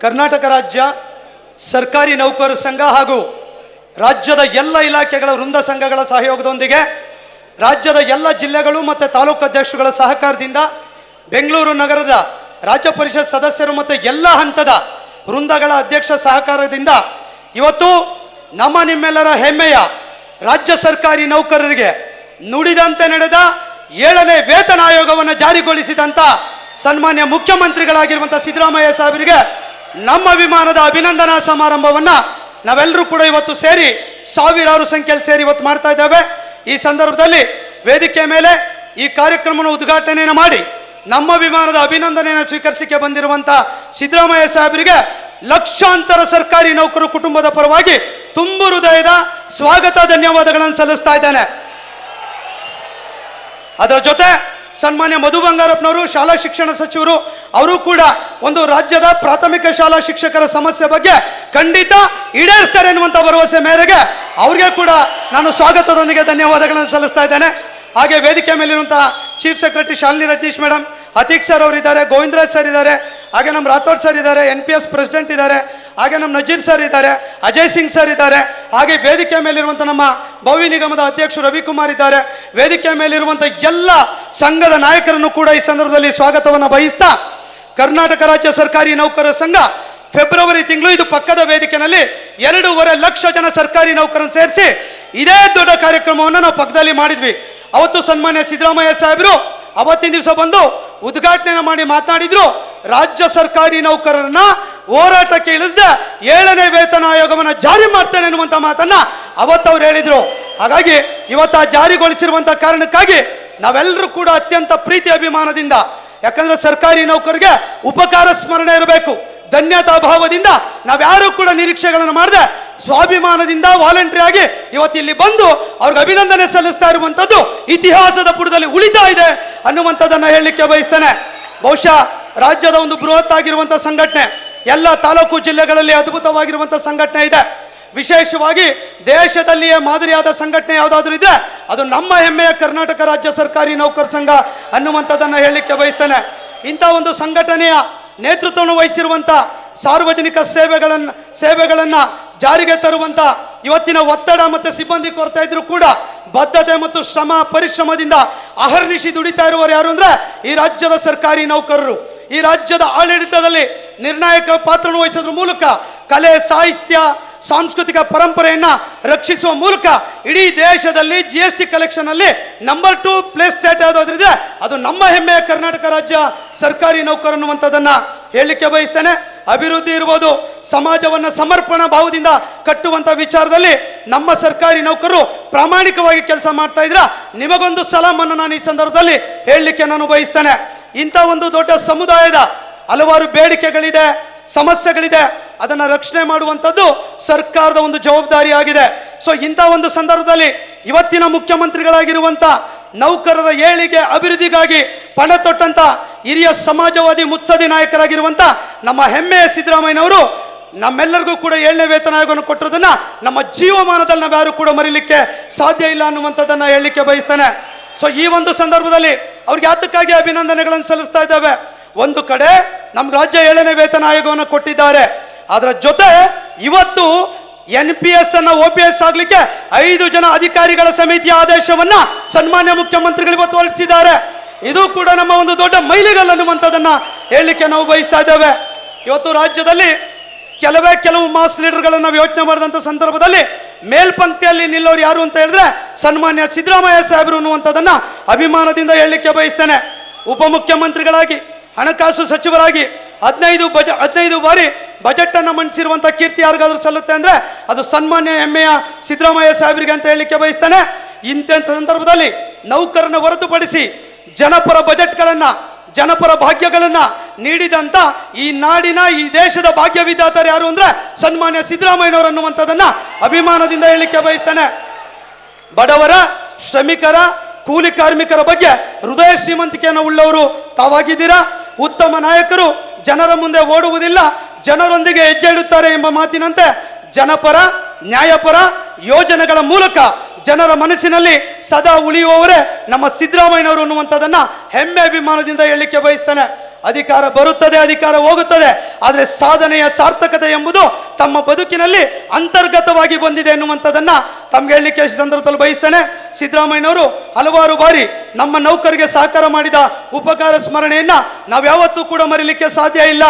ಕರ್ನಾಟಕ ರಾಜ್ಯ ಸರ್ಕಾರಿ ನೌಕರ ಸಂಘ ಹಾಗೂ ರಾಜ್ಯದ ಎಲ್ಲ ಇಲಾಖೆಗಳ ವೃಂದ ಸಂಘಗಳ ಸಹಯೋಗದೊಂದಿಗೆ ರಾಜ್ಯದ ಎಲ್ಲ ಜಿಲ್ಲೆಗಳು ಮತ್ತು ತಾಲೂಕು ಅಧ್ಯಕ್ಷಗಳ ಸಹಕಾರದಿಂದ ಬೆಂಗಳೂರು ನಗರದ ರಾಜ್ಯ ಪರಿಷತ್ ಸದಸ್ಯರು ಮತ್ತು ಎಲ್ಲ ಹಂತದ ವೃಂದಗಳ ಅಧ್ಯಕ್ಷ ಸಹಕಾರದಿಂದ ಇವತ್ತು ನಮ್ಮ ನಿಮ್ಮೆಲ್ಲರ ಹೆಮ್ಮೆಯ ರಾಜ್ಯ ಸರ್ಕಾರಿ ನೌಕರರಿಗೆ ನುಡಿದಂತೆ ನಡೆದ ಏಳನೇ ವೇತನ ಆಯೋಗವನ್ನು ಜಾರಿಗೊಳಿಸಿದಂಥ ಸನ್ಮಾನ್ಯ ಮುಖ್ಯಮಂತ್ರಿಗಳಾಗಿರುವಂಥ ಸಿದ್ದರಾಮಯ್ಯ ಸಾಹೇಬರಿಗೆ ನಮ್ಮ ವಿಮಾನದ ಅಭಿನಂದನಾ ಸಮಾರಂಭವನ್ನ ನಾವೆಲ್ಲರೂ ಕೂಡ ಇವತ್ತು ಸೇರಿ ಸಾವಿರಾರು ಸಂಖ್ಯೆಯಲ್ಲಿ ಸೇರಿ ಇವತ್ತು ಮಾಡ್ತಾ ಇದ್ದೇವೆ. ಈ ಸಂದರ್ಭದಲ್ಲಿ ವೇದಿಕೆ ಮೇಲೆ ಈ ಕಾರ್ಯಕ್ರಮವನ್ನು ಉದ್ಘಾಟನೆಯನ್ನು ಮಾಡಿ ನಮ್ಮ ವಿಮಾನದ ಅಭಿನಂದನೆಯನ್ನು ಸ್ವೀಕರಿಸಲಿಕ್ಕೆ ಬಂದಿರುವಂಥ ಸಿದ್ದರಾಮಯ್ಯ ಸಾಹೇಬರಿಗೆ ಲಕ್ಷಾಂತರ ಸರ್ಕಾರಿ ನೌಕರು ಕುಟುಂಬದ ಪರವಾಗಿ ತುಂಬು ಹೃದಯದ ಸ್ವಾಗತ, ಧನ್ಯವಾದಗಳನ್ನು ಸಲ್ಲಿಸ್ತಾ ಇದ್ದೇನೆ. ಅದರ ಜೊತೆ ಸನ್ಮಾನ್ಯ ಮಧು ಬಂಗಾರಪ್ಪನವರು, ಶಾಲಾ ಶಿಕ್ಷಣ ಸಚಿವರು, ಅವರು ಕೂಡ ಒಂದು ರಾಜ್ಯದ ಪ್ರಾಥಮಿಕ ಶಾಲಾ ಶಿಕ್ಷಕರ ಸಮಸ್ಯೆ ಬಗ್ಗೆ ಖಂಡಿತ ಈಡೇರಿಸ್ತಾರೆ ಎನ್ನುವಂಥ ಭರವಸೆ ಮೇರೆಗೆ ಅವ್ರಿಗೆ ಕೂಡ ನಾನು ಸ್ವಾಗತದೊಂದಿಗೆ ಧನ್ಯವಾದಗಳನ್ನು ಸಲ್ಲಿಸ್ತಾ ಇದ್ದೇನೆ. ಹಾಗೆ ವೇದಿಕೆ ಮೇಲಿರುವಂತಹ chief secretary Shalini Rajneesh madam Atiq sir ಅವರಿದ್ದಾರೆ, ಗೋವಿಂದರಾಜ್ ಸರ್ ಇದ್ದಾರೆ, ಹಾಗೆ ನಮ್ಮ ರಾಥೋಡ್ ಸರ್ ಇದ್ದಾರೆ, ಎನ್ ಪಿ ಎಸ್ ಪ್ರೆಸಿಡೆಂಟ್ ಇದ್ದಾರೆ ಹಾಗೆ ನಮ್ಮ ನಜೀರ್ ಸರ್ ಇದ್ದಾರೆ, ಅಜಯ್ ಸಿಂಗ್ ಸರ್ ಇದ್ದಾರೆ, ಹಾಗೆ ವೇದಿಕೆ ಮೇಲಿರುವಂಥ ನಮ್ಮ ಭವ್ಯ ನಿಗಮದ ಅಧ್ಯಕ್ಷರು ರವಿಕುಮಾರ್ ಇದ್ದಾರೆ. ವೇದಿಕೆ ಮೇಲಿರುವಂಥ ಎಲ್ಲ ಸಂಘದ ನಾಯಕರನ್ನು ಕೂಡ ಈ ಸಂದರ್ಭದಲ್ಲಿ ಸ್ವಾಗತವನ್ನು ಬಯಸ್ತಾ ಕರ್ನಾಟಕ ರಾಜ್ಯ ಸರ್ಕಾರಿ ನೌಕರರ ಸಂಘ ಫೆಬ್ರವರಿ ತಿಂಗಳು ಇದು ಪಕ್ಕದ ವೇದಿಕೆನಲ್ಲಿ ಎರಡೂವರೆ ಲಕ್ಷ ಜನ ಸರ್ಕಾರಿ ನೌಕರನ್ನು ಸೇರಿಸಿ ಇದೇ ದೊಡ್ಡ ಕಾರ್ಯಕ್ರಮವನ್ನು ನಾವು ಪಕ್ಕದಲ್ಲಿ ಮಾಡಿದ್ವಿ. ಅವತ್ತು ಸನ್ಮಾನ್ಯ ಸಿದ್ದರಾಮಯ್ಯ ಸಾಹೇಬರು ಅವತ್ತಿನ ದಿವಸ ಬಂದು ಉದ್ಘಾಟನೆ ಮಾಡಿ ಮಾತನಾಡಿದ್ರು. ರಾಜ್ಯ ಸರ್ಕಾರಿ ನೌಕರರನ್ನ ಹೋರಾಟಕ್ಕೆ ಇಳಿದ ಏಳನೇ ವೇತನ ಆಯೋಗವನ್ನು ಜಾರಿ ಮಾಡ್ತೇನೆ ಅನ್ನುವಂಥ ಮಾತನ್ನ ಅವತ್ತವ್ರು ಹೇಳಿದ್ರು. ಹಾಗಾಗಿ ಇವತ್ತು ಆ ಜಾರಿಗೊಳಿಸಿರುವಂಥ ಕಾರಣಕ್ಕಾಗಿ ನಾವೆಲ್ಲರೂ ಕೂಡ ಅತ್ಯಂತ ಪ್ರೀತಿ ಅಭಿಮಾನದಿಂದ, ಯಾಕಂದ್ರೆ ಸರ್ಕಾರಿ ನೌಕರಿಗೆ ಉಪಕಾರ ಸ್ಮರಣೆ ಇರಬೇಕು. ಧನ್ಯತಾ ಭಾವದಿಂದ ನಾವ್ಯಾರೂ ಕೂಡ ನಿರೀಕ್ಷೆಗಳನ್ನು ಮಾಡದೆ, ಸ್ವಾಭಿಮಾನದಿಂದ ವಾಲಂಟ್ರಿ ಆಗಿ ಇವತ್ತು ಇಲ್ಲಿ ಬಂದು ಅವ್ರಿಗೆ ಅಭಿನಂದನೆ ಸಲ್ಲಿಸ್ತಾ ಇರುವಂಥದ್ದು ಇತಿಹಾಸದ ಪುಟದಲ್ಲಿ ಉಳಿತಾ ಇದೆ ಅನ್ನುವಂಥದ್ದನ್ನು ಹೇಳಲಿಕ್ಕೆ ಬಯಸ್ತೇನೆ. ಬಹುಶಃ ರಾಜ್ಯದ ಒಂದು ಬೃಹತ್ ಆಗಿರುವಂಥ ಸಂಘಟನೆ ಎಲ್ಲ ತಾಲೂಕು ಜಿಲ್ಲೆಗಳಲ್ಲಿ ಅದ್ಭುತವಾಗಿರುವಂಥ ಸಂಘಟನೆ ಇದೆ. ವಿಶೇಷವಾಗಿ ದೇಶದಲ್ಲಿಯೇ ಮಾದರಿಯಾದ ಸಂಘಟನೆ ಯಾವುದಾದ್ರೂ ಇದೆ ಅದು ನಮ್ಮ ಹೆಮ್ಮೆಯ ಕರ್ನಾಟಕ ರಾಜ್ಯ ಸರ್ಕಾರಿ ನೌಕರ ಸಂಘ ಅನ್ನುವಂಥದ್ದನ್ನು ಹೇಳಲಿಕ್ಕೆ ಬಯಸ್ತೇನೆ. ಇಂಥ ಒಂದು ಸಂಘಟನೆಯ ನೇತೃತ್ವವನ್ನು ವಹಿಸಿರುವಂಥ ಸಾರ್ವಜನಿಕ ಸೇವೆಗಳನ್ನು ಸೇವೆಗಳನ್ನು ಜಾರಿಗೆ ತರುವಂಥ ಇವತ್ತಿನ ಒತ್ತಡ ಮತ್ತು ಸಿಬ್ಬಂದಿ ಕೊರತೆ ಇದ್ರೂ ಕೂಡ ಬದ್ಧತೆ ಮತ್ತು ಶ್ರಮ, ಪರಿಶ್ರಮದಿಂದ ಅಹರ್ನಿಶಿ ದುಡಿತಾ ಇರುವವರು ಯಾರು ಅಂದರೆ ಈ ರಾಜ್ಯದ ಸರ್ಕಾರಿ ನೌಕರರು. ಈ ರಾಜ್ಯದ ಆಡಳಿತದಲ್ಲಿ ನಿರ್ಣಾಯಕ ಪಾತ್ರವನ್ನು ವಹಿಸೋದ್ರ ಮೂಲಕ ಕಲೆ, ಸಾಹಿತ್ಯ, ಸಾಂಸ್ಕೃತಿಕ ಪರಂಪರೆಯನ್ನ ರಕ್ಷಿಸುವ ಮೂಲಕ ಇಡೀ ದೇಶದಲ್ಲಿ ಜಿ ಎಸ್ ಟಿ ಕಲೆಕ್ಷನ್ ಅಲ್ಲಿ ನಂಬರ್ ಟು ಪ್ಲೇಸ್ ಸ್ಟೇಟ್ ಯಾವುದಾದ್ರಿದೆ ಅದು ನಮ್ಮ ಹೆಮ್ಮೆಯ ಕರ್ನಾಟಕ ರಾಜ್ಯ ಸರ್ಕಾರಿ ನೌಕರ ಅನ್ನುವಂಥದ್ದನ್ನ ಹೇಳಲಿಕ್ಕೆ ಬಯಸ್ತೇನೆ. ಅಭಿವೃದ್ಧಿ ಇರ್ಬೋದು, ಸಮಾಜವನ್ನ ಸಮರ್ಪಣಾ ಭಾವದಿಂದ ಕಟ್ಟುವಂತ ವಿಚಾರದಲ್ಲಿ ನಮ್ಮ ಸರ್ಕಾರಿ ನೌಕರರು ಪ್ರಾಮಾಣಿಕವಾಗಿ ಕೆಲಸ ಮಾಡ್ತಾ ಇದ್ರ. ನಿಮಗೊಂದು ಸಲಾಮನ್ನು ನಾನು ಈ ಸಂದರ್ಭದಲ್ಲಿ ಹೇಳಲಿಕ್ಕೆ ನಾನು ಬಯಸ್ತೇನೆ. ಇಂಥ ಒಂದು ದೊಡ್ಡ ಸಮುದಾಯದ ಹಲವಾರು ಬೇಡಿಕೆಗಳಿದೆ, ಸಮಸ್ಯೆಗಳಿದೆ. ಅದನ್ನು ರಕ್ಷಣೆ ಮಾಡುವಂಥದ್ದು ಸರ್ಕಾರದ ಒಂದು ಜವಾಬ್ದಾರಿ ಆಗಿದೆ ಸೊ ಇಂಥ ಒಂದು ಸಂದರ್ಭದಲ್ಲಿ ಇವತ್ತಿನ ಮುಖ್ಯಮಂತ್ರಿಗಳಾಗಿರುವಂಥ ನೌಕರರ ಏಳಿಗೆ ಅಭಿವೃದ್ಧಿಗಾಗಿ ಪಣ ತೊಟ್ಟಂತ ಹಿರಿಯ ಸಮಾಜವಾದಿ ಮುತ್ಸದಿ ನಾಯಕರಾಗಿರುವಂಥ ನಮ್ಮ ಹೆಮ್ಮೆಯ ಸಿದ್ದರಾಮಯ್ಯನವರು ನಮ್ಮೆಲ್ಲರಿಗೂ ಕೂಡ ಏಳನೇ ವೇತನ ಆಯೋಗವನ್ನು ಕೊಟ್ಟಿರೋದನ್ನ ನಮ್ಮ ಜೀವಮಾನದಲ್ಲಿ ನಾವು ಯಾರು ಕೂಡ ಮರಿಲಿಕ್ಕೆ ಸಾಧ್ಯ ಇಲ್ಲ ಅನ್ನುವಂಥದ್ದನ್ನು ಹೇಳಲಿಕ್ಕೆ ಬಯಸ್ತೇನೆ. ಸೊ ಈ ಒಂದು ಸಂದರ್ಭದಲ್ಲಿ ಅವ್ರಿಗೆ ಯಾತಕ್ಕಾಗಿ ಅಭಿನಂದನೆಗಳನ್ನು ಸಲ್ಲಿಸ್ತಾ ಇದ್ದಾವೆ. ಒಂದು ಕಡೆ ನಮ್ಮ ರಾಜ್ಯ ಏಳನೇ ವೇತನ ಆಯೋಗವನ್ನು ಕೊಟ್ಟಿದ್ದಾರೆ. ಅದರ ಜೊತೆ ಇವತ್ತು ಎನ್ ಪಿ ಎಸ್ ಅನ್ನ ಒ ಪಿ ಎಸ್ ಆಗ್ಲಿಕ್ಕೆ ಐದು ಜನ ಅಧಿಕಾರಿಗಳ ಸಮಿತಿಯ ಆದೇಶವನ್ನ ಸನ್ಮಾನ್ಯ ಮುಖ್ಯಮಂತ್ರಿಗಳು ಇವತ್ತು ಹೊರಡಿಸಿದ್ದಾರೆ. ಇದು ಕೂಡ ನಮ್ಮ ಒಂದು ದೊಡ್ಡ ಮೈಲಿಗಲ್ ಅನ್ನುವಂಥದ್ದನ್ನ ಹೇಳಲಿಕ್ಕೆ ನಾವು ಬಯಸ್ತಾ ಇದ್ದೇವೆ. ಇವತ್ತು ರಾಜ್ಯದಲ್ಲಿ ಕೆಲವೇ ಕೆಲವು ಮಾಸ್ ಲೀಡರ್ಗಳನ್ನು ಯೋಚನೆ ಮಾಡಿದಂಥ ಸಂದರ್ಭದಲ್ಲಿ ಮೇಲ್ಪಂಕ್ತಿಯಲ್ಲಿ ನಿಲ್ಲೋರು ಯಾರು ಅಂತ ಹೇಳಿದ್ರೆ ಸನ್ಮಾನ್ಯ ಸಿದ್ದರಾಮಯ್ಯ ಸಾಹೇಬರು ಅನ್ನುವಂಥದ್ದನ್ನ ಅಭಿಮಾನದಿಂದ ಹೇಳಲಿಕ್ಕೆ ಬಯಸ್ತೇನೆ. ಉಪಮುಖ್ಯಮಂತ್ರಿಗಳಾಗಿ ಹಣಕಾಸು ಸಚಿವರಾಗಿ ಹದಿನೈದು ಬಜ, ಹದಿನೈದು ಬಾರಿ ಬಜೆಟ್ ಅನ್ನು ಮಂಡಿಸಿರುವಂಥ ಕೀರ್ತಿ ಯಾರಿಗಾದ್ರೂ ಸಲ್ಲುತ್ತೆ ಅಂದ್ರೆ ಅದು ಸನ್ಮಾನ್ಯ ಹೆಮ್ಮೆಯ ಸಿದ್ದರಾಮಯ್ಯ ಸಾಹೇಬರಿಗೆ ಅಂತ ಹೇಳಲಿಕ್ಕೆ ಬಯಸ್ತಾನೆ. ಇಂಥ ಸಂದರ್ಭದಲ್ಲಿ ನೌಕರನ ಹೊರತುಪಡಿಸಿ ಜನಪರ ಬಜೆಟ್ಗಳನ್ನು ಜನಪರ ಭಾಗ್ಯಗಳನ್ನು ನೀಡಿದಂತ ಈ ನಾಡಿನ ಈ ದೇಶದ ಭಾಗ್ಯವಿದ್ದಾತರು ಯಾರು ಅಂದ್ರೆ ಸನ್ಮಾನ್ಯ ಸಿದ್ದರಾಮಯ್ಯನವರು ಅನ್ನುವಂಥದ್ದನ್ನು ಅಭಿಮಾನದಿಂದ ಹೇಳಲಿಕ್ಕೆ ಬಯಸ್ತಾನೆ. ಬಡವರ, ಶ್ರಮಿಕರ, ಕೂಲಿ ಕಾರ್ಮಿಕರ ಬಗ್ಗೆ ಹೃದಯ ಶ್ರೀಮಂತಿಕೆಯನ್ನು ಉಳ್ಳವರು ತಾವಾಗಿದ್ದೀರಾ? ಉತ್ತಮ ನಾಯಕರು ಜನರ ಮುಂದೆ ಓಡುವುದಿಲ್ಲ, ಜನರೊಂದಿಗೆ ಹೆಜ್ಜೆ ಇಡುತ್ತಾರೆ ಎಂಬ ಮಾತಿನಂತೆ ಜನಪರ, ನ್ಯಾಯಪರ ಯೋಜನೆಗಳ ಮೂಲಕ ಜನರ ಮನಸ್ಸಿನಲ್ಲಿ ಸದಾ ಉಳಿಯುವವರೇ ನಮ್ಮ ಸಿದ್ದರಾಮಯ್ಯನವರು ಅನ್ನುವಂಥದ್ದನ್ನು ಹೆಮ್ಮೆ ಅಭಿಮಾನದಿಂದ ಹೇಳಲಿಕ್ಕೆ ಬಯಸ್ತಾನೆ. ಅಧಿಕಾರ ಬರುತ್ತದೆ, ಅಧಿಕಾರ ಹೋಗುತ್ತದೆ. ಆದರೆ ಸಾಧನೆಯ ಸಾರ್ಥಕತೆ ಎಂಬುದು ತಮ್ಮ ಬದುಕಿನಲ್ಲಿ ಅಂತರ್ಗತವಾಗಿ ಬಂದಿದೆ ಎನ್ನುವಂಥದ್ದನ್ನು ತಮ್ಗೆ ಹೇಳಲಿಕ್ಕೆ ಸಂದರ್ಭದಲ್ಲಿ ಬಯಸ್ತೇನೆ. ಸಿದ್ದರಾಮಯ್ಯನವರು ಹಲವಾರು ಬಾರಿ ನಮ್ಮ ನೌಕರಿಗೆ ಸಹಕಾರ ಮಾಡಿದ ಉಪಕಾರ ಸ್ಮರಣೆಯನ್ನ ನಾವು ಯಾವತ್ತೂ ಕೂಡ ಮರೀಲಿಕ್ಕೆ ಸಾಧ್ಯ ಇಲ್ಲ.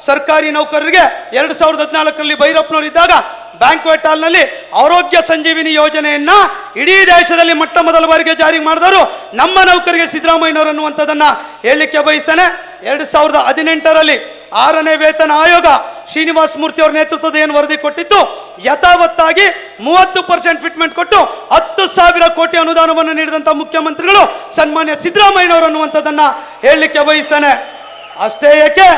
ಸರ್ಕಾರಿ ನೌಕರರಿಗೆ ಎರಡು ಸಾವಿರದ ಹದಿನಾಲ್ಕರಲ್ಲಿ ಭೈರಪ್ಪನವರು ಇದ್ದಾಗ ಬ್ಯಾಂಕ್ವೆಟ್ ಹಾಲ್ನಲ್ಲಿ ಆರೋಗ್ಯ ಸಂಜೀವಿನಿ ಯೋಜನೆಯನ್ನ ಇಡೀ ದೇಶದಲ್ಲಿ ಮೊಟ್ಟ ಮೊದಲ ಬಾರಿಗೆ ಜಾರಿ ಮಾಡಿದರು ನಮ್ಮ ನೌಕರಿಗೆ ಸಿದ್ದರಾಮಯ್ಯನವರು ಅನ್ನುವಂಥದ್ದನ್ನು ಹೇಳಲಿಕ್ಕೆ ಬಯಸ್ತೇನೆ. ಎರಡು ಸಾವಿರದ ಹದಿನೆಂಟರಲ್ಲಿ ಆರನೇ ವೇತನ ಆಯೋಗ ಶ್ರೀನಿವಾಸ ಮೂರ್ತಿ ಅವರ ನೇತೃತ್ವದ ಏನು ವರದಿ ಕೊಟ್ಟಿತ್ತು? ಯಥಾವತ್ತಾಗಿ ಮೂವತ್ತು ಪರ್ಸೆಂಟ್ ಫಿಟ್ಮೆಂಟ್ ಕೊಟ್ಟು ಹತ್ತು ಸಾವಿರ ಕೋಟಿ ಅನುದಾನವನ್ನು ನೀಡಿದಂಥ ಮುಖ್ಯಮಂತ್ರಿಗಳು ಸನ್ಮಾನ್ಯ ಸಿದ್ದರಾಮಯ್ಯನವರು ಅನ್ನುವಂಥದ್ದನ್ನು ಹೇಳಲಿಕ್ಕೆ ಬಯಸ್ತಾನೆ. ಅಷ್ಟೇ ಏಕೆ?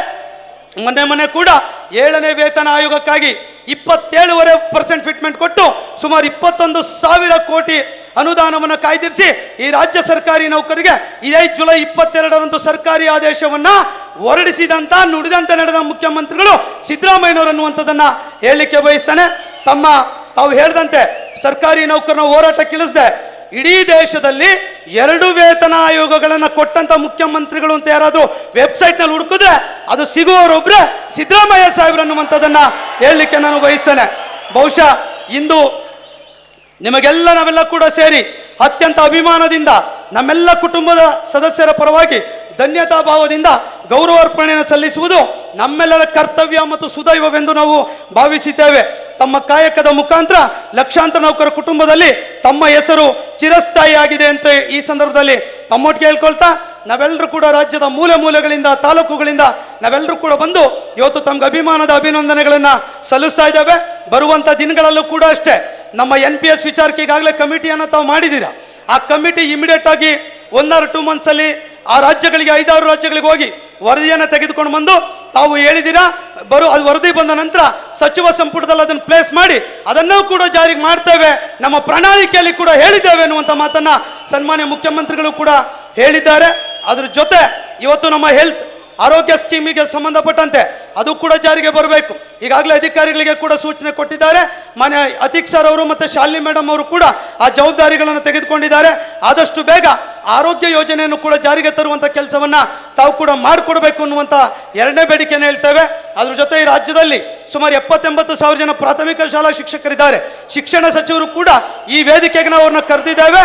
ಮನೆ ಮನೆ ಕೂಡ ಏಳನೇ ವೇತನ ಆಯೋಗಕ್ಕಾಗಿ ಇಪ್ಪತ್ತೇಳುವರೆ ಪರ್ಸೆಂಟ್ ಫಿಟ್ಮೆಂಟ್ ಕೊಟ್ಟು ಸುಮಾರು ಇಪ್ಪತ್ತೊಂದು ಸಾವಿರ ಕೋಟಿ ಅನುದಾನವನ್ನು ಕಾಯ್ದಿರಿಸಿ ಈ ರಾಜ್ಯ ಸರ್ಕಾರಿ ನೌಕರಿಗೆ ಇದೇ ಜುಲೈ ಇಪ್ಪತ್ತೆರಡರಂದು ಸರ್ಕಾರಿ ಆದೇಶವನ್ನ ಹೊರಡಿಸಿದಂತ, ನುಡಿದಂತೆ ನಡೆದ ಮುಖ್ಯಮಂತ್ರಿಗಳು ಸಿದ್ದರಾಮಯ್ಯನವರು ಅನ್ನುವಂಥದ್ದನ್ನ ಹೇಳಲಿಕ್ಕೆ ಬಯಸ್ತಾನೆ. ತಮ್ಮ, ತಾವು ಹೇಳಿದಂತೆ ಸರ್ಕಾರಿ ನೌಕರನ ಹೋರಾಟಕ್ಕಿಳಿಸ್ದೆ ಇಡೀ ದೇಶದಲ್ಲಿ ಎರಡು ವೇತನ ಆಯೋಗಗಳನ್ನು ಕೊಟ್ಟಂತ ಮುಖ್ಯಮಂತ್ರಿಗಳು ಅಂತ ಯಾರಾದರೂ ವೆಬ್ಸೈಟ್ನಲ್ಲಿ ಹುಡುಕಿದ್ರೆ ಅದು ಸಿಗುವವರೊಬ್ಬರೇ ಸಿದ್ದರಾಮಯ್ಯ ಸಾಹೇಬ್ರು ಅನ್ನುವಂಥದ್ದನ್ನು ಹೇಳಲಿಕ್ಕೆ ನಾನು ಬಯಸ್ತೇನೆ. ಬಹುಶಃ ಇಂದು ನಿಮಗೆಲ್ಲ ನಾವೆಲ್ಲ ಕೂಡ ಸೇರಿ ಅತ್ಯಂತ ಅಭಿಮಾನದಿಂದ ನಮ್ಮೆಲ್ಲ ಕುಟುಂಬದ ಸದಸ್ಯರ ಪರವಾಗಿ ಧನ್ಯತಾ ಭಾವದಿಂದ ಗೌರವಾರ್ಪಣೆಯನ್ನು ಸಲ್ಲಿಸುವುದು ನಮ್ಮೆಲ್ಲರ ಕರ್ತವ್ಯ ಮತ್ತು ಸುದೈವವೆಂದು ನಾವು ಭಾವಿಸಿದ್ದೇವೆ. ತಮ್ಮ ಕಾಯಕದ ಮುಖಾಂತರ ಲಕ್ಷಾಂತರ ನೌಕರ ಕುಟುಂಬದಲ್ಲಿ ತಮ್ಮ ಹೆಸರು ಚಿರಸ್ಥಾಯಿಯಾಗಿದೆ ಅಂತ ಈ ಸಂದರ್ಭದಲ್ಲಿ ತಮ್ಮೊಟ್ಟಿಗೆ ಹೇಳ್ಕೊಳ್ತಾ ನಾವೆಲ್ಲರೂ ಕೂಡ ರಾಜ್ಯದ ಮೂಲೆ ಮೂಲೆಗಳಿಂದ ತಾಲೂಕುಗಳಿಂದ ನಾವೆಲ್ಲರೂ ಕೂಡ ಬಂದು ಇವತ್ತು ತಮ್ಗೆ ಅಭಿಮಾನದ ಅಭಿನಂದನೆಗಳನ್ನು ಸಲ್ಲಿಸ್ತಾ ಇದ್ದೇವೆ. ಬರುವಂಥ ದಿನಗಳಲ್ಲೂ ಕೂಡ ಅಷ್ಟೇ. ನಮ್ಮ ಎನ್ ಪಿ ಎಸ್ ವಿಚಾರಕ್ಕೆ ಈಗಾಗಲೇ ಕಮಿಟಿಯನ್ನು ತಾವು ಮಾಡಿದ್ದೀರಾ? ಆ ಕಮಿಟಿ ಇಮಿಡಿಯೇಟ್ ಆಗಿ ಒನ್ ಆರ್ ಟೂ ಮಂತ್ಸ್ ಅಲ್ಲಿ ಆ ರಾಜ್ಯಗಳಿಗೆ, ಐದಾರು ರಾಜ್ಯಗಳಿಗೆ ಹೋಗಿ ವರದಿಯನ್ನು ತೆಗೆದುಕೊಂಡು ಬಂದು ತಾವು ಹೇಳಿದ್ದೀರಾ? ಬರು, ಅದು ವರದಿ ಬಂದ ನಂತರ ಸಚಿವ ಸಂಪುಟದಲ್ಲಿ ಅದನ್ನು ಪ್ಲೇಸ್ ಮಾಡಿ, ಅದನ್ನು ಕೂಡ ಜಾರಿಗೆ ಮಾಡ್ತೇವೆ, ನಮ್ಮ ಪ್ರಣಾಳಿಕೆಯಲ್ಲಿ ಕೂಡ ಹೇಳಿದ್ದೇವೆ ಅನ್ನುವಂಥ ಮಾತನ್ನು ಸನ್ಮಾನ್ಯ ಮುಖ್ಯಮಂತ್ರಿಗಳು ಕೂಡ ಹೇಳಿದ್ದಾರೆ. ಅದ್ರ ಜೊತೆ ಇವತ್ತು ನಮ್ಮ ಹೆಲ್ತ್ ಆರೋಗ್ಯ ಸ್ಕೀಮಿಗೆ ಸಂಬಂಧಪಟ್ಟಂತೆ ಅದು ಕೂಡ ಜಾರಿಗೆ ಬರಬೇಕು. ಈಗಾಗಲೇ ಅಧಿಕಾರಿಗಳಿಗೆ ಕೂಡ ಸೂಚನೆ ಕೊಟ್ಟಿದ್ದಾರೆ. ಮಾನ್ಯ ಅತಿಕ್ ಸರ್ ಅವರು ಮತ್ತು ಶಾಲಿನಿ ಮೇಡಮ್ ಅವರು ಕೂಡ ಆ ಜವಾಬ್ದಾರಿಗಳನ್ನು ತೆಗೆದುಕೊಂಡಿದ್ದಾರೆ. ಆದಷ್ಟು ಬೇಗ ಆರೋಗ್ಯ ಯೋಜನೆಯನ್ನು ಕೂಡ ಜಾರಿಗೆ ತರುವಂಥ ಕೆಲಸವನ್ನು ತಾವು ಕೂಡ ಮಾಡಿಕೊಡ್ಬೇಕು ಅನ್ನುವಂಥ ಎರಡನೇ ಬೇಡಿಕೆಯನ್ನು ಹೇಳ್ತೇವೆ. ಅದ್ರ ಜೊತೆ ಈ ರಾಜ್ಯದಲ್ಲಿ ಸುಮಾರು ಎಪ್ಪತ್ತೆಂಬತ್ತು ಸಾವಿರ ಜನ ಪ್ರಾಥಮಿಕ ಶಾಲಾ ಶಿಕ್ಷಕರಿದ್ದಾರೆ. ಶಿಕ್ಷಣ ಸಚಿವರು ಕೂಡ ಈ ವೇದಿಕೆಗೆ ನಾವು ಅವ್ರನ್ನ ಕರೆದಿದ್ದೇವೆ.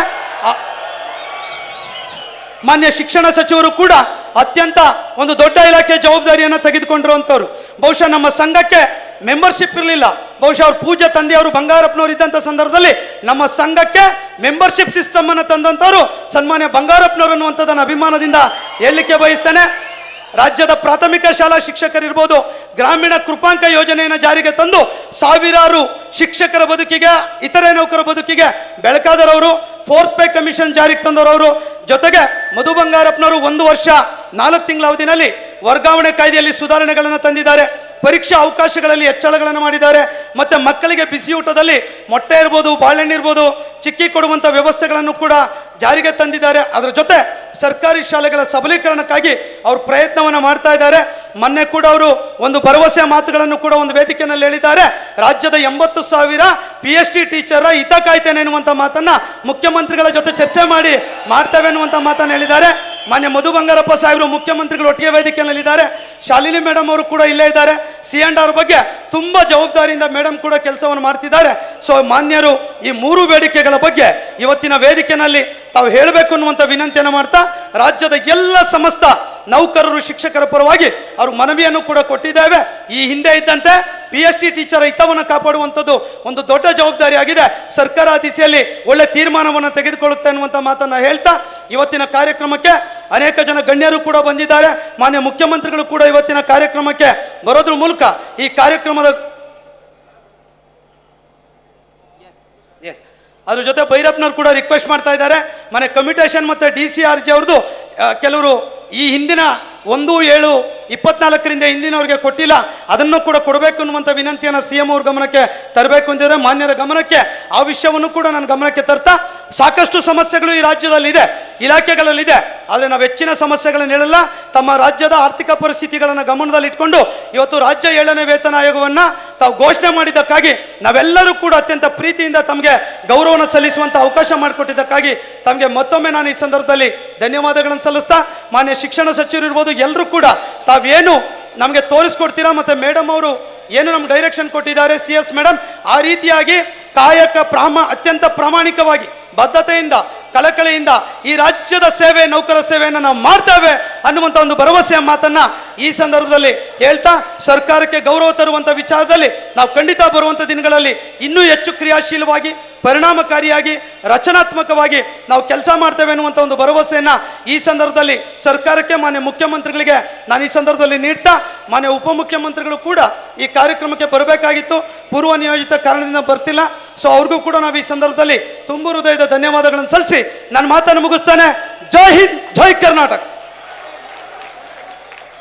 ಮಾನ್ಯ ಶಿಕ್ಷಣ ಸಚಿವರು ಕೂಡ ಅತ್ಯಂತ ಒಂದು ದೊಡ್ಡ ಇಲಾಖೆ ಜವಾಬ್ದಾರಿಯನ್ನು ತೆಗೆದುಕೊಂಡಿರುವಂಥವ್ರು. ಬಹುಶಃ ನಮ್ಮ ಸಂಘಕ್ಕೆ ಮೆಂಬರ್ಶಿಪ್ ಇರಲಿಲ್ಲ. ಬಹುಶಃ ಅವ್ರ ತಂದೆ ತಂದೆಯವರು ಬಂಗಾರಪ್ಪನವರು ಇದ್ದಂಥ ಸಂದರ್ಭದಲ್ಲಿ ನಮ್ಮ ಸಂಘಕ್ಕೆ ಮೆಂಬರ್ಶಿಪ್ ಸಿಸ್ಟಮ್ ಅನ್ನು ತಂದಂಥವ್ರು ಸನ್ಮಾನ್ಯ ಬಂಗಾರಪ್ಪನವರು ಅನ್ನುವಂಥದ್ದನ್ನು ಅಭಿಮಾನದಿಂದ ಹೇಳಲಿಕ್ಕೆ ಬಯಸ್ತೇನೆ. ರಾಜ್ಯದ ಪ್ರಾಥಮಿಕ ಶಾಲಾ ಶಿಕ್ಷಕರಿರ್ಬೋದು, ಗ್ರಾಮೀಣ ಕೃಪಾಂಕ ಯೋಜನೆಯನ್ನು ಜಾರಿಗೆ ತಂದು ಸಾವಿರಾರು ಶಿಕ್ಷಕರ ಬದುಕಿಗೆ, ಇತರೆ ನೌಕರ ಬದುಕಿಗೆ ಬೆಳಕಾದರವರು ಫೋರ್ತ್ ಪೇ ಕಮಿಷನ್ ಜಾರಿಗೆ ತಂದವರವರು ಜೊತೆಗೆ ಮಧು ಬಂಗಾರಪ್ಪನವರು ಒಂದು ವರ್ಷ, ನಾಲ್ಕು ತಿಂಗಳ ಅವಧಿನಲ್ಲಿ ವರ್ಗಾವಣೆ ಕಾಯ್ದೆಯಲ್ಲಿ ಸುಧಾರಣೆಗಳನ್ನು ತಂದಿದ್ದಾರೆ. ಪರೀಕ್ಷಾ ಅವಕಾಶಗಳಲ್ಲಿ ಹೆಚ್ಚಳಗಳನ್ನು ಮಾಡಿದ್ದಾರೆ. ಮತ್ತೆ ಮಕ್ಕಳಿಗೆ ಬಿಸಿ ಊಟದಲ್ಲಿ ಮೊಟ್ಟೆ ಇರ್ಬೋದು, ಬಾಳೆಹಣ್ಣು ಇರ್ಬೋದು, ಚಿಕ್ಕಿ ಕೊಡುವಂಥ ವ್ಯವಸ್ಥೆಗಳನ್ನು ಕೂಡ ಜಾರಿಗೆ ತಂದಿದ್ದಾರೆ. ಅದರ ಜೊತೆ ಸರ್ಕಾರಿ ಶಾಲೆಗಳ ಸಬಲೀಕರಣಕ್ಕಾಗಿ ಅವರು ಪ್ರಯತ್ನವನ್ನು ಮಾಡ್ತಾ ಇದ್ದಾರೆ. ಮೊನ್ನೆ ಕೂಡ ಅವರು ಒಂದು ಭರವಸೆ ಮಾತುಗಳನ್ನು ಕೂಡ ಒಂದು ವೇದಿಕೆಯಲ್ಲಿ ಹೇಳಿದ್ದಾರೆ. ರಾಜ್ಯದ ಎಂಬತ್ತು ಸಾವಿರ ಪಿ ಎಚ್ ಡಿ ಟೀಚರ ಹಿತ ಕಾಯ್ತೇನೆ ಎನ್ನುವಂಥ ಮಾತನ್ನು ಮುಖ್ಯಮಂತ್ರಿಗಳ ಜೊತೆ ಚರ್ಚೆ ಮಾಡಿ ಮಾಡ್ತೇವೆ ಎನ್ನುವಂಥ ಮಾತನ್ನು ಹೇಳಿದ್ದಾರೆ. ಮಾನ್ಯ ಮಧು ಬಂಗಾರಪ್ಪ ಸಾಹೇಬರು ಮುಖ್ಯಮಂತ್ರಿಗಳು ಒಟ್ಟಿಗೆ ವೇದಿಕೆಯಲ್ಲಿದ್ದಾರೆ. ಶಾಲಿನಿ ಮೇಡಮ್ ಅವರು ಕೂಡ ಇಲ್ಲೇ ಇದ್ದಾರೆ. ಸಿ ಅಂಡ್ ಆರ್ ಬಗ್ಗೆ ತುಂಬ ಜವಾಬ್ದಾರಿಯಿಂದ ಮೇಡಮ್ ಕೂಡ ಕೆಲಸವನ್ನು ಮಾಡ್ತಿದ್ದಾರೆ. ಸೊ ಮಾನ್ಯರು ಈ ಮೂರು ಬೇಡಿಕೆಗಳ ಬಗ್ಗೆ ಇವತ್ತಿನ ವೇದಿಕೆಯಲ್ಲಿ ತಾವು ಹೇಳಬೇಕು ಅನ್ನುವಂಥ ವಿನಂತಿಯನ್ನು ಮಾಡ್ತಾ, ರಾಜ್ಯದ ಎಲ್ಲ ಸಮಸ್ತ ನೌಕರರು, ಶಿಕ್ಷಕರ ಪರವಾಗಿ ಅವರು ಮನವಿಯನ್ನು ಕೂಡ ಕೊಟ್ಟಿದ್ದೇವೆ. ಈ ಹಿಂದೆ ಇದ್ದಂತೆ ಪಿ ಎಚ್ ಡಿ ಟೀಚರ್ ಹಿತವನ್ನು ಕಾಪಾಡುವಂಥದ್ದು ಒಂದು ದೊಡ್ಡ ಜವಾಬ್ದಾರಿಯಾಗಿದೆ ಸರ್ಕಾರ ದಿಸೆಯಲ್ಲಿ ಒಳ್ಳೆ ತೀರ್ಮಾನವನ್ನು ತೆಗೆದುಕೊಳ್ಳುತ್ತೆ ಅನ್ನುವಂಥ ಮಾತನ್ನು ಹೇಳ್ತಾ ಇವತ್ತಿನ ಕಾರ್ಯಕ್ರಮಕ್ಕೆ ಅನೇಕ ಜನ ಗಣ್ಯರು ಕೂಡ ಬಂದಿದ್ದಾರೆ. ಮಾನ್ಯ ಮುಖ್ಯಮಂತ್ರಿಗಳು ಕೂಡ ಇವತ್ತಿನ ಕಾರ್ಯಕ್ರಮಕ್ಕೆ ಬರೋದ್ರ ಮೂಲಕ ಈ ಕಾರ್ಯಕ್ರಮದ. ಅದ್ರ ಜೊತೆ ಭೈರಪ್ಪನವ್ರು ಕೂಡ ರಿಕ್ವೆಸ್ಟ್ ಮಾಡ್ತಾ ಇದ್ದಾರೆ. ಮನೆ ಕಮ್ಯುಟೇಷನ್ ಮತ್ತು ಡಿ ಸಿ ಆರ್ ಜಿ ಅವ್ರದ್ದು ಕೆಲವರು ಈ ಹಿಂದಿನ ಒಂದು, ಏಳು, ಇಪ್ಪತ್ನಾಲ್ಕರಿಂದ ಹಿಂದಿನವ್ರಿಗೆ ಕೊಟ್ಟಿಲ್ಲ. ಅದನ್ನು ಕೂಡ ಕೊಡಬೇಕು ಅನ್ನುವಂಥ ವಿನಂತಿಯನ್ನು ಸಿ ಎಂ ಅವ್ರ ಗಮನಕ್ಕೆ ತರಬೇಕು ಅಂತಿದ್ರೆ ಮಾನ್ಯರ ಗಮನಕ್ಕೆ ಆ ವಿಷಯವನ್ನು ಕೂಡ ನಾನು ಗಮನಕ್ಕೆ ತರ್ತಾ ಸಾಕಷ್ಟು ಸಮಸ್ಯೆಗಳು ಈ ರಾಜ್ಯದಲ್ಲಿದೆ, ಇಲಾಖೆಗಳಲ್ಲಿದೆ. ಆದರೆ ನಾವು ಹೆಚ್ಚಿನ ಸಮಸ್ಯೆಗಳನ್ನು ಹೇಳಲ್ಲ. ತಮ್ಮ ರಾಜ್ಯದ ಆರ್ಥಿಕ ಪರಿಸ್ಥಿತಿಗಳನ್ನು ಗಮನದಲ್ಲಿಟ್ಕೊಂಡು ಇವತ್ತು ರಾಜ್ಯ ಏಳನೇ ವೇತನ ಆಯೋಗವನ್ನು ತಾವು ಘೋಷಣೆ ಮಾಡಿದ್ದಕ್ಕಾಗಿ ನಾವೆಲ್ಲರೂ ಕೂಡ ಅತ್ಯಂತ ಪ್ರೀತಿಯಿಂದ ತಮಗೆ ಗೌರವವನ್ನು ಸಲ್ಲಿಸುವಂಥ ಅವಕಾಶ ಮಾಡಿಕೊಟ್ಟಿದ್ದಕ್ಕಾಗಿ ತಮಗೆ ಮತ್ತೊಮ್ಮೆ ನಾನು ಈ ಸಂದರ್ಭದಲ್ಲಿ ಧನ್ಯವಾದಗಳನ್ನು ಸಲ್ಲಿಸ್ತಾ, ಮಾನ್ಯ ಶಿಕ್ಷಣ ಸಚಿವರು ಇರ್ಬೋದು ಎಲ್ಲರೂ ಕೂಡ ತಾವೇನು ನಮಗೆ ತೋರಿಸ್ಕೊಡ್ತೀರಾ ಮತ್ತು ಮೇಡಮ್ ಅವರು ಏನು ನಮ್ಗೆ ಡೈರೆಕ್ಷನ್ ಕೊಟ್ಟಿದ್ದಾರೆ ಸಿ ಎಸ್ ಮೇಡಮ್? ಆ ರೀತಿಯಾಗಿ ಕಾಯಕ, ಪ್ರಾಮ, ಅತ್ಯಂತ ಪ್ರಾಮಾಣಿಕವಾಗಿ, ಬದ್ಧತೆಯಿಂದ ಕಳಕಳಿಯಿಂದ ಈ ರಾಜ್ಯದ ಸೇವೆ, ನೌಕರ ಸೇವೆಯನ್ನು ನಾವು ಮಾಡ್ತೇವೆ ಅನ್ನುವಂಥ ಒಂದು ಭರವಸೆಯ ಮಾತನ್ನ ಈ ಸಂದರ್ಭದಲ್ಲಿ ಹೇಳ್ತಾ, ಸರ್ಕಾರಕ್ಕೆ ಗೌರವ ತರುವಂಥ ವಿಚಾರದಲ್ಲಿ ನಾವು ಖಂಡಿತ ಬರುವಂಥ ದಿನಗಳಲ್ಲಿ ಇನ್ನೂ ಹೆಚ್ಚು ಕ್ರಿಯಾಶೀಲವಾಗಿ ಪರಿಣಾಮಕಾರಿಯಾಗಿ, ರಚನಾತ್ಮಕವಾಗಿ ನಾವು ಕೆಲಸ ಮಾಡ್ತೇವೆ ಅನ್ನುವಂಥ ಒಂದು ಭರವಸೆಯನ್ನು ಈ ಸಂದರ್ಭದಲ್ಲಿ ಸರ್ಕಾರಕ್ಕೆ, ಮಾನ್ಯ ಮುಖ್ಯಮಂತ್ರಿಗಳಿಗೆ ನಾನು ಈ ಸಂದರ್ಭದಲ್ಲಿ ನೀಡ್ತಾ, ಮಾನ್ಯ ಉಪಮುಖ್ಯಮಂತ್ರಿಗಳು ಕೂಡ ಈ ಕಾರ್ಯಕ್ರಮಕ್ಕೆ ಬರಬೇಕಾಗಿತ್ತು. ಪೂರ್ವ ನಿಯೋಜಿತ ಕಾರಣದಿಂದ ಬರ್ತಿಲ್ಲ. ಸೊ ಅವ್ರಿಗೂ ಕೂಡ ನಾವು ಈ ಸಂದರ್ಭದಲ್ಲಿ ತುಂಬು ಹೃದಯದ ಧನ್ಯವಾದಗಳನ್ನು ಸಲ್ಲಿಸಿ ನನ್ನ ಮಾತನ್ನು ಮುಗಿಸ್ತೇನೆ. ಜೈ ಹಿಂದ್, ಜೈ ಕರ್ನಾಟಕ.